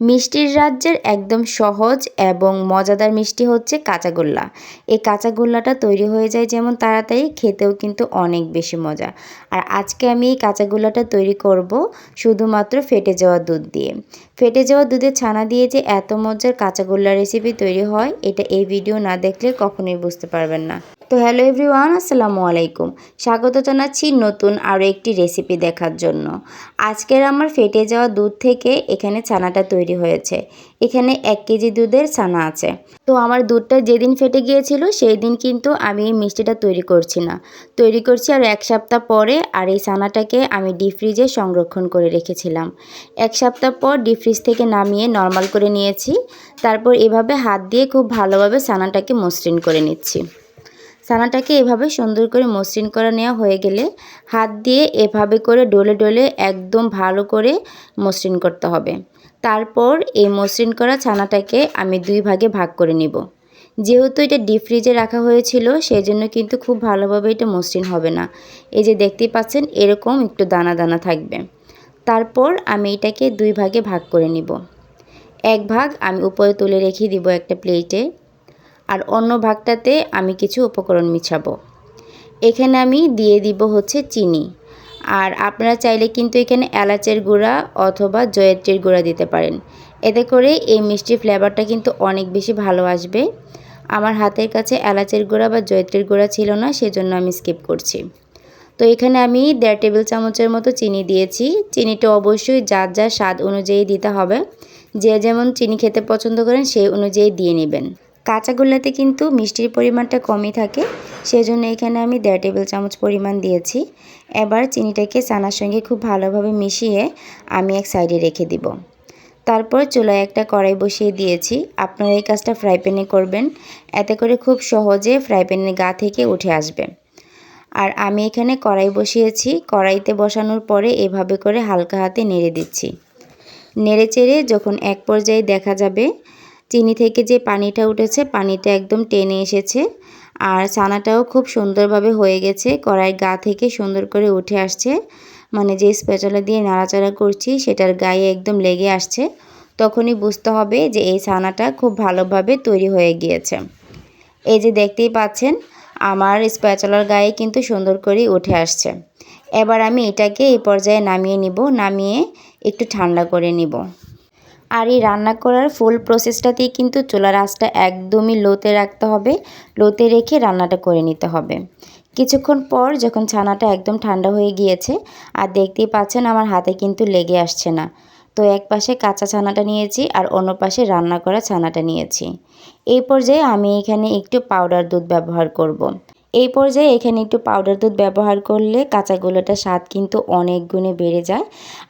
মিষ্টির রাজ্যের একদম সহজ এবং মজাদার মিষ্টি হচ্ছে কাঁচাগোল্লা। এই কাঁচাগোল্লাটা তৈরি হয়ে যায় যেমন তাড়াতাড়ি, খেতেও কিন্তু অনেক বেশি মজা। আর আজকে আমি এই কাঁচাগোল্লাটা তৈরি করব শুধুমাত্র ফেটে যাওয়া দুধ দিয়ে। ফেটে যাওয়া দুধের ছানা দিয়ে যে এত মজার কাঁচাগোল্লা রেসিপি তৈরি হয়, এটা এই ভিডিও না দেখলে কখনোই বুঝতে পারবেন না। তো হ্যালো এভরিওয়ান, আসসালামু আলাইকুম। স্বাগত জানাচ্ছি নতুন আরও একটি রেসিপি দেখার জন্য। আজকের আমার ফেটে যাওয়া দুধ থেকে এখানে ছানাটা তৈরি হয়েছে। এখানে এক কেজি দুধের ছানা আছে। তো আমার দুধটা যেদিন ফেটে গিয়েছিল সেই দিন কিন্তু আমি এই মিষ্টিটা তৈরি করছি না। তৈরি করছি আর এক সপ্তাহ পরে আর এই ছানাটাকে আমি ডিপ ফ্রিজে সংরক্ষণ করে রেখেছিলাম। এক সপ্তাহ পর ডিপ ফ্রিজ থেকে নামিয়ে নর্মাল করে নিয়েছি। তারপর এভাবে হাত দিয়ে খুব ভালোভাবে ছানাটাকে মসৃণ করে নিচ্ছি। ছানাটাকে এভাবে সুন্দর করে মসৃণ করা নেওয়া হয়ে গেলে হাত দিয়ে এভাবে করে ডলে ডলে একদম ভালো করে মসৃণ করতে হবে। তারপর এই মসৃণ করা ছানাটাকে আমি দুই ভাগে ভাগ করে নিব। যেহেতু এটা ডিপ ফ্রিজে রাখা হয়েছিল সেই জন্য কিন্তু খুব ভালোভাবে এটা মসৃণ হবে না। এই যে দেখতেই পাচ্ছেন, এরকম একটু দানা দানা থাকবে। তারপর আমি এটাকে দুই ভাগে ভাগ করে নিব। এক ভাগ আমি উপরে তুলে রেখে দিব একটা প্লেটে আর অন্য ভাগটাতে আমি কিছু উপকরণ মিছাবো এখানে আমি দিয়ে দিব হচ্ছে চিনি। আর আপনারা চাইলে কিন্তু এখানে এলাচের গুঁড়া অথবা জয়ত্রীর গুঁড়া দিতে পারেন। এতে করে এই মিষ্টির ফ্লেভারটা কিন্তু অনেক বেশি ভালো আসবে। আমার হাতের কাছে এলাচের গুঁড়া বা জয়ত্রীর গুঁড়া ছিল না, সেজন্য আমি স্কিপ করছি। তো এখানে আমি দেড় টেবিল চামচের মতো চিনি দিয়েছি। চিনিটা অবশ্যই যার যার স্বাদ অনুযায়ী দিতে হবে। যে যেমন চিনি খেতে পছন্দ করেন সেই অনুযায়ী দিয়ে নেবেন। কাঁচাগোল্লাতে কিন্তু মিষ্টির পরিমাণটা কমই থাকে, সেজন্য এখানে আমি দেড় টেবিল চামচ পরিমাণ দিয়েছি। এবার চিনিটাকে চানার সঙ্গে খুব ভালোভাবে মিশিয়ে আমি এক সাইডে রেখে দিব। তারপর চুলায় একটা কড়াই বসিয়ে দিয়েছি। আপনারা এই কাজটা ফ্রাই প্যানে করবেন, এতে করে খুব সহজে ফ্রাই প্যানের গা থেকে উঠে আসবে। আর আমি এখানে কড়াই বসিয়েছি। কড়াইতে বসানোর পরে এভাবে করে হালকা হাতে নেড়ে দিচ্ছি। নেড়ে চেড়ে যখন এক পর্যায়ে দেখা যাবে চিনি থেকে যে পানিটা উঠেছে, পানিটা একদম টেনে এসেছে। আর ছানাটাও খুব সুন্দরভাবে হয়ে গেছে, কড়াই গা থেকে সুন্দর করে উঠে আসছে। মানে যে স্পেচালা দিয়ে নাড়াচাড়া করছি, সেটার গায়ে একদম লেগে আসছে। তখনই বুঝতে হবে যে এই ছানাটা খুব ভালোভাবে তৈরি হয়ে গিয়েছে। এই যে দেখতেই পাচ্ছেন, আমার স্প্যাচলার গায়ে কিন্তু সুন্দর করে উঠে আসছে। এবার আমি এটাকে এই পর্যায়ে নামিয়ে নিব, নামিয়ে একটু ঠান্ডা করে নিব। আর এই রান্না করার ফুল প্রসেসটাতেই কিন্তু চুলার আঁচটা একদমই লোতে রাখতে হবে। লোতে রেখে রান্নাটা করে নিতে হবে। কিছুক্ষণ পর যখন ছানাটা একদম ঠান্ডা হয়ে গিয়েছে, আর দেখতেই পাচ্ছেন আমার হাতে কিন্তু লেগে আসছে না। তো এক পাশে কাঁচা ছানাটা নিয়েছি আর অন্য পাশে রান্না করা ছানাটা নিয়েছি। এই পর্যায়ে আমি এখানে একটু পাউডার দুধ ব্যবহার করব। এই পর্যায়ে এখানে একটু পাউডার দুধ ব্যবহার করলে কাঁচাগুলোটার স্বাদ কিন্তু অনেক গুণে বেড়ে যায়।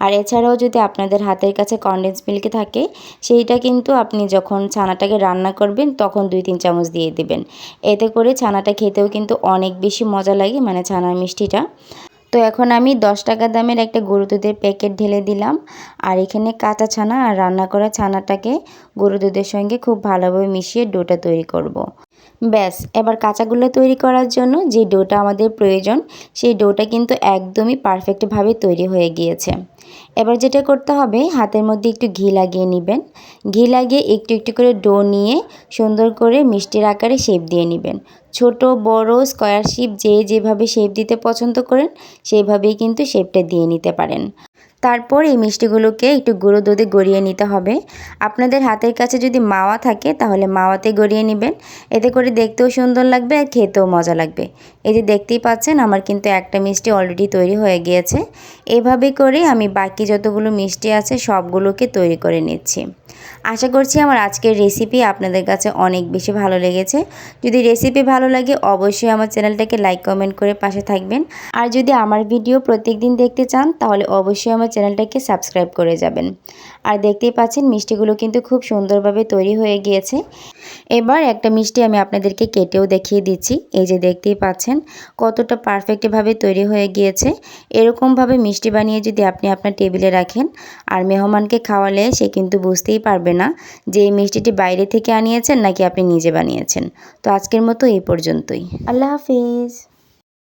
আর এছাড়াও যদি আপনাদের হাতের কাছে কনডেন্স মিল্ক থাকে, সেইটা কিন্তু আপনি যখন ছানাটাকে রান্না করবেন, তখন দুই তিন চামচ দিয়ে দেবেন। এতে করে ছানাটা খেতেও কিন্তু অনেক বেশি মজা লাগে মানে ছানার মিষ্টিটা। তো এখন আমি দশ টাকা দামের একটা গরু দুধের প্যাকেট ঢেলে দিলাম। আর এখানে কাঁচা ছানা আর রান্না করা ছানাটাকে গরু দুধের সঙ্গে খুব ভালোভাবে মিশিয়ে ডোটা তৈরি করব। ব্যাস, এবার কাঁচাগুলো তৈরি করার জন্য যে ডোটা আমাদের প্রয়োজন, সেই ডোটা কিন্তু একদমই পারফেক্টভাবে তৈরি হয়ে গিয়েছে। এবার যেটা করতে হবে, হাতের মধ্যে একটু ঘি লাগিয়ে নেবেন। ঘি লাগিয়ে একটু একটু করে ডো নিয়ে সুন্দর করে মিষ্টির আকারে শেপ দিয়ে নেবেন। ছোট, বড় স্কোয়ার শেপ যে যেভাবে শেপ দিতে পছন্দ করেন, সেইভাবেই কিন্তু শেপটা দিয়ে নিতে পারেন। তারপর এই মিষ্টিগুলোকে একটু গুঁড়ো দুধে গড়িয়ে নিতে হবে। আপনাদের হাতের কাছে যদি মাওয়া থাকে, তাহলে মাওয়াতে গড়িয়ে নেবেন। এতে করে দেখতেও সুন্দর লাগবে আর খেতেও মজা লাগবে। এই যে দেখতেই পাচ্ছেন, আমার কিন্তু একটা মিষ্টি অলরেডি তৈরি হয়ে গিয়েছে। এভাবে করে আমি বাকি যতগুলো মিষ্টি আছে, সবগুলোকে তৈরি করে নিচ্ছি। আশা করছি আমার আজকের রেসিপি আপনাদের কাছে অনেক বেশি ভালো লেগেছে। যদি রেসিপি ভালো লাগে, অবশ্যই আমার চ্যানেলটাকে লাইক কমেন্ট করে পাশে থাকবেন। আর যদি আমার ভিডিও প্রত্যেক দিন দেখতে চান, তাহলে অবশ্যই আমার চ্যানেলটাকে সাবস্ক্রাইব করে যাবেন। আর দেখতেই পাচ্ছেন, মিষ্টিগুলো কিন্তু খুব সুন্দরভাবে তৈরি হয়ে গিয়েছে। এবার একটা মিষ্টি আমি আপনাদেরকে কেটেও দেখিয়ে দিচ্ছি। এই যে দেখতেই পাচ্ছেন, কতটা পারফেক্টভাবে তৈরি হয়ে গিয়েছে। এরকমভাবে মিষ্টি বানিয়ে যদি আপনি আপনার টেবিলে রাখেন, আর মেহমানকে খাওয়ালে সে কিন্তু বুঝতেই পারবে না যে এই মিষ্টিটি বাইরে থেকে আনিয়েছেন নাকি আপনি নিজে বানিয়েছেন। তো আজকের মতো এই পর্যন্তই। আল্লাহ হাফিজ।